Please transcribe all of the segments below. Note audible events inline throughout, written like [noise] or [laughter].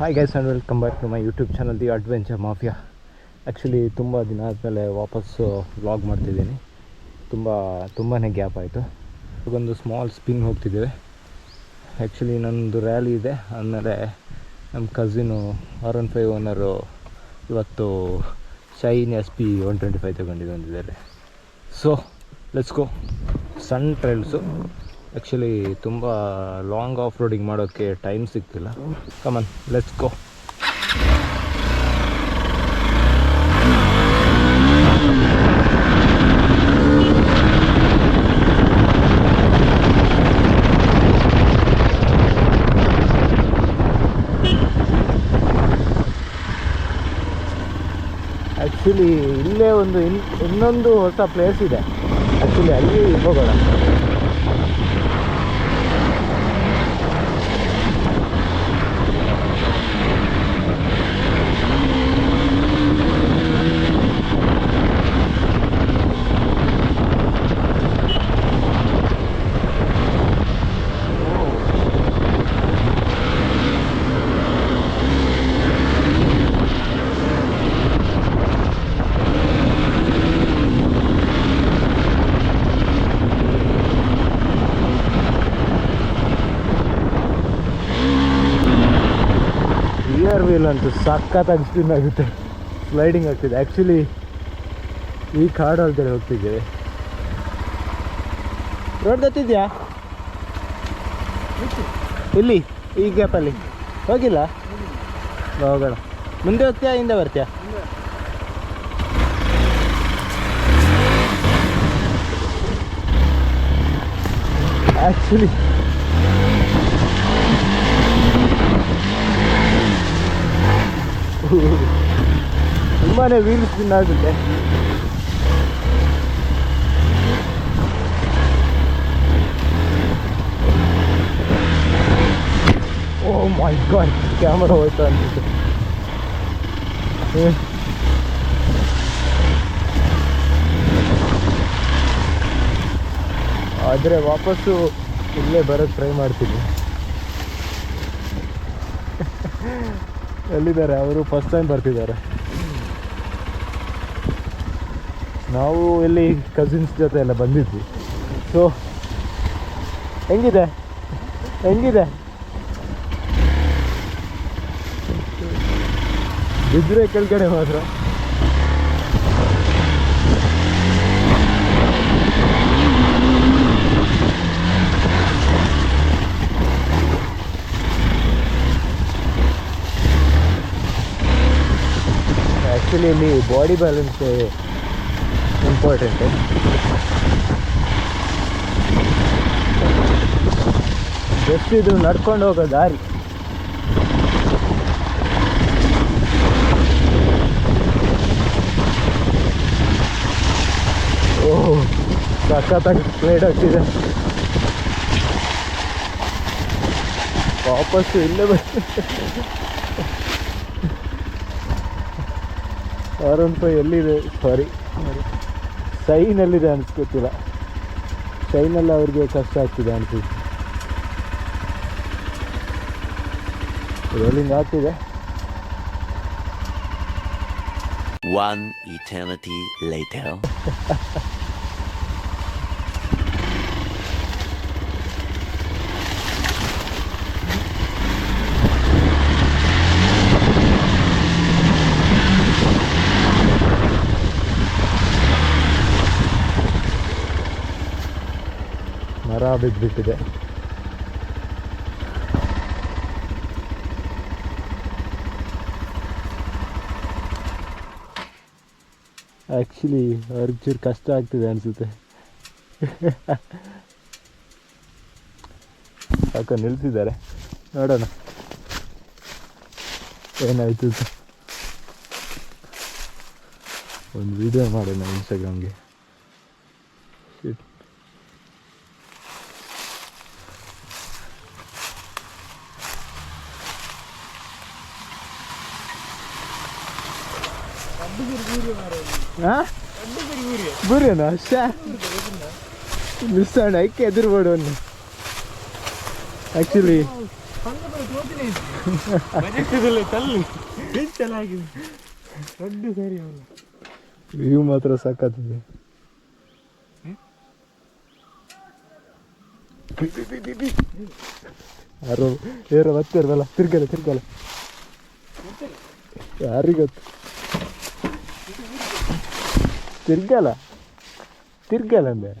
Hi guys and welcome back to my YouTube channel the adventure mafia actually ತುಂಬ ದಿನ ಆದಮೇಲೆ ವಾಪಸ್ಸು vlog ಮಾಡ್ತಿದ್ದೀನಿ. ತುಂಬ ತುಂಬಾ ಗ್ಯಾಪ್ ಆಯಿತು. ಇವಾಗೊಂದು ಸ್ಮಾಲ್ ಸ್ಪಿನ್ ಹೋಗ್ತಿದ್ದೇವೆ. ಆ್ಯಕ್ಚುಲಿ ನನ್ನದು ರ್ಯಾಲಿ ಇದೆ. ಆಮೇಲೆ ನಮ್ಮ cousin R one five owner ಇವತ್ತು shine S P one twenty five ತಗೊಂಡು ಬಂದಿದ್ದಾರೆ ಸೊ ಲೆಟ್ಸ್ ಗೋ ಸಣ್ಣ ಟ್ರೈಲ್ಸು ಆ್ಯಕ್ಚುಲಿ ತುಂಬ ಲಾಂಗ್ ಆಫ್ ರೋಡಿಂಗ್ ಮಾಡೋಕ್ಕೆ ಟೈಮ್ ಸಿಗ್ತಿಲ್ಲ. Come on let's go actually ಇಲ್ಲೇ ಒಂದು ಇನ್ ಇನ್ನೊಂದು ಹೊಸ ಪ್ಲೇಸ್ ಇದೆ. ಆ್ಯಕ್ಚುಲಿ ಅಲ್ಲಿ ಹೋಗೋಣ. ಅಂತೂ ಸಖತ್ತಾಗಿ ಸ್ಪಿನ್ ಆಗುತ್ತೆ. ಸ್ಲೈಡಿಂಗ್ ಆಗ್ತಿದೆ. ಆ್ಯಕ್ಚುಲಿ ಈ ಕಾಡು ಅಲ್ದೇನೆ ಹೋಗ್ತಿದ್ದೇವೆ ರೋಡ್ ಗೊತ್ತಿದ್ಯಾ ಇಲ್ಲಿ, ಈ ಗ್ಯಾಪಲ್ಲಿ ಹೋಗಿಲ್ಲ? ಹೋಗೋಣ. ಮುಂದೆ ಹೋಗ್ತೀಯಾ, ಹಿಂದೆ ಬರ್ತೀಯಾ? ಆ್ಯಕ್ಚುಲಿ ತುಂಬಾ ವೀಲ್ ಸ್ಪಿನ್ ಆಗುತ್ತೆ ಓ ಮೈ ಗಾಡ್ ಕ್ಯಾಮರಾ ಹೋಯ್ತು ಅನ್ಸುತ್ತೆ ಹ್ಮ್. ಆದರೆ ವಾಪಸ್ಸು ಇಲ್ಲೇ ಬರೋಕ್ಕೆ ಟ್ರೈ ಮಾಡ್ತೀನಿ. [laughs] ಎಲ್ಲಿದ್ದಾರೆ? ಅವರು ಫಸ್ಟ್ ಟೈಮ್ ಬರ್ತಿದ್ದಾರೆ. ನಾವು ಇಲ್ಲಿ ಕಸಿನ್ಸ್ ಜೊತೆ ಎಲ್ಲ ಬಂದಿದ್ವಿ. ಸೊ ಹೆಂಗಿದೆ? ಹೆಂಗಿದೆ? ಬಿದ್ದರೆ ಕೆಳಗಡೆ ಮಾತ್ರ ಆ್ಯಕ್ಚುಲಿ ಇಲ್ಲಿ ಬಾಡಿ ಬ್ಯಾಲೆನ್ಸ್ ಇಂಪಾರ್ಟೆಂಟ್ ಜಸ್ಟ್ ಇದು ನಡ್ಕೊಂಡು ಹೋಗೋ ದಾರಿ. ಓಹ್ ಸಖತ್ತಾಗಿ ಸ್ಪ್ಲೇಡ್ ಆಗ್ತಿದೆ ವಾಪಸ್ಸು ಇಲ್ಲೇ ಬರ್ತೀನಿ ಆರ್ ಎಲ್ಲಿದೆ? ಸಾರಿ ಶೈನಲ್ಲಿದೆ ಅನಿಸ್ಕೊತಿಲ್ಲ ಸೈನಲ್ಲಿ ಅವ್ರಿಗೆ ಕಷ್ಟ ಆಗ್ತಿದೆ ಅನಿಸುತ್ತೆ. ರೋಲಿಂಗ್ ಆಗ್ತಿದೆ One eternity later. [laughs] ಮರ ಬಿದ್ದುಬಿಟ್ಟಿದೆ ಆ್ಯಕ್ಚುಲಿ ಅವ್ರಿಗೆ ಚೂರು ಕಷ್ಟ ಆಗ್ತಿದೆ ಅನಿಸುತ್ತೆ. ಯಾಕೋ ನಿಲ್ಸಿದ್ದಾರೆ. ನೋಡೋಣ. ಏನಾಯಿತು. ಒಂದು ವಿಡಿಯೋ ಮಾಡೋಣ ಇನ್ಸ್ಟಾಗ್ರಾಮ್ಗೆ ಬುರಿಯನ ಅಷ್ಟೇ ಮಿಸ್ ಆಂಡ್ ಐಕೆ ಎದುರುಬೇಡ ಆ್ಯಕ್ಚುಲಿ ತಳ್ಳಿ ಚೆನ್ನಾಗಿದೆ ದೊಡ್ಡ ಸರಿ ಅವನು ವ್ಯೂ ಮಾತ್ರ ಸಾಕಾಗ್ತದೆ. ಯಾರೋ? ಏರೋ ಬರ್ತಿರ್ವಲ್ಲ ತಿರ್ಗಲ್ಲ ತಿರ್ಗಲ್ಲ. ಯಾರಿಗೊತ್ತು ತಿರ್ಗಲ್ಲ ತಿರ್ಗಲ್ಲ ಅಂದೆ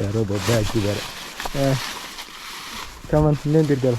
ಯಾರೋ ಬೊಬ್ಬೆ ಹಾಕಿದ್ದಾರೆ ಕಮನ್ ಇನ್ನೇನು ತಿರ್ಗಲ್ಲ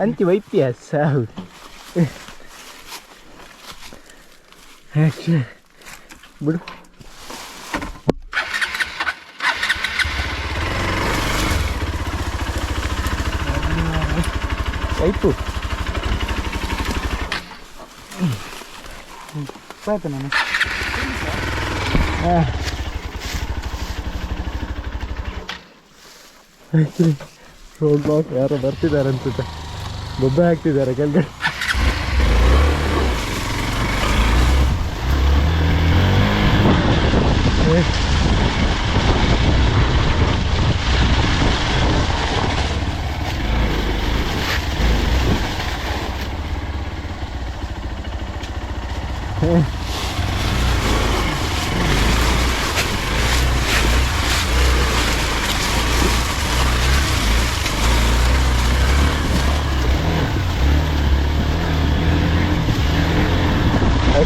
ಅಂತಿ ವೈಪ್ಯ ಸಾವು ಆ್ಯಕ್ಚುಲಿ ಬಿಡು ವೈಪು ಆಯ್ತು ನಾನು ಹಾಂ ಆ್ಯಕ್ಚುಲಿ ರೋಡ್ ಬ್ಲಾಕ್ ಯಾರೋ ಬರ್ತಿದ್ದಾರೆ ಅನ್ಸುತ್ತೆ. ಗೊಬ್ಬೆ ಹಾಕ್ತಿದ್ದಾರೆ ಕೆಳಗಡೆ.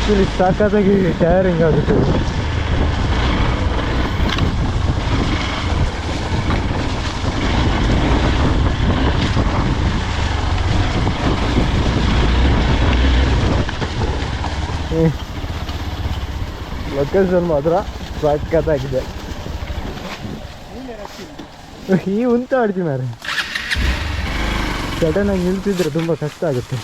ಆ್ಯಕ್ಚುಲಿ ಸಾಕಾಗಿ ಟೈರಿಂಗ್ ಆಗುತ್ತೆ ಲೊಕೇಶನ್ ಮಾತ್ರ ಸಾಕಾದಾಗಿದೆ ಈ ಉಂತ ಆಡ್ತೀನಿ ಸಡನ್ ಆಗಿ ನಿಲ್ತಿದ್ರೆ ತುಂಬ ಕಷ್ಟ ಆಗುತ್ತೆ.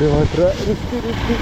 ಇದು ಮಾತ್ರ ರಿಸ್ಕಿ ರಿಸ್ಕಿ